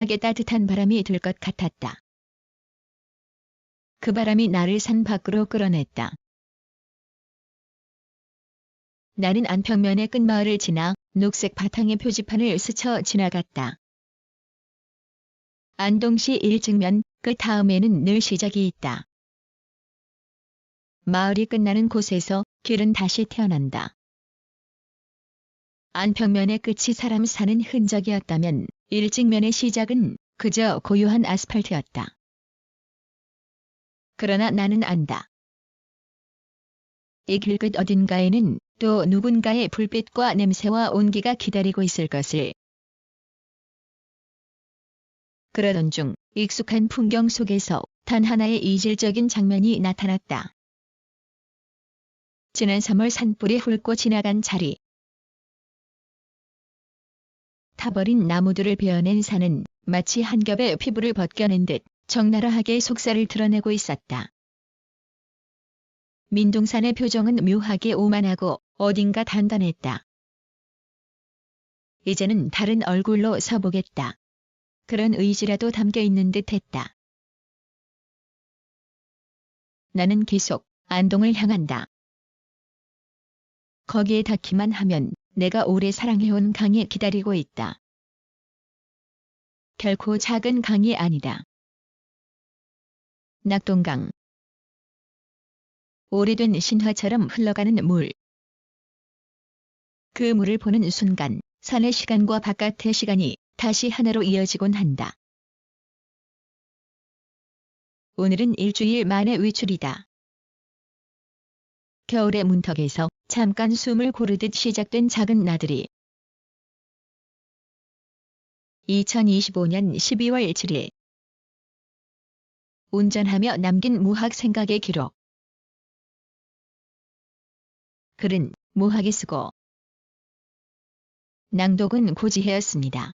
하게 따뜻한 바람이 들 것 같았다. 그 바람이 나를 산 밖으로 끌어냈다. 나는 안평면의 끝마을을 지나 녹색 바탕의 표지판을 스쳐 지나갔다. 안동시 1증면 그 다음에는 늘 시작이 있다. 마을이 끝나는 곳에서 길은 다시 태어난다. 안평면의 끝이 사람 사는 흔적이었다면 일직면의 시작은 그저 고요한 아스팔트였다. 그러나 나는 안다. 이 길 끝 어딘가에는 또 누군가의 불빛과 냄새와 온기가 기다리고 있을 것을. 그러던 중 익숙한 풍경 속에서 단 하나의 이질적인 장면이 나타났다. 지난 3월 산불이 훑고 지나간 자리. 타버린 나무들을 베어낸 산은 마치 한 겹의 피부를 벗겨낸 듯 적나라하게 속살을 드러내고 있었다. 민둥산의 표정은 묘하게 오만하고 어딘가 단단했다. 이제는 다른 얼굴로 서보겠다. 그런 의지라도 담겨 있는 듯 했다. 나는 계속 안동을 향한다. 거기에 닿기만 하면 내가 오래 사랑해온 강이 기다리고 있다. 결코 작은 강이 아니다. 낙동강. 오래된 신화처럼 흘러가는 물. 그 물을 보는 순간 산의 시간과 바깥의 시간이 다시 하나로 이어지곤 한다. 오늘은 일주일 만의 외출이다. 겨울의 문턱에서 잠깐 숨을 고르듯 시작된 작은 나들이. 2025년 12월 7일. 운전하며 남긴 무학 생각의 기록. 글은 무학이 쓰고 낭독은 고지혜였습니다.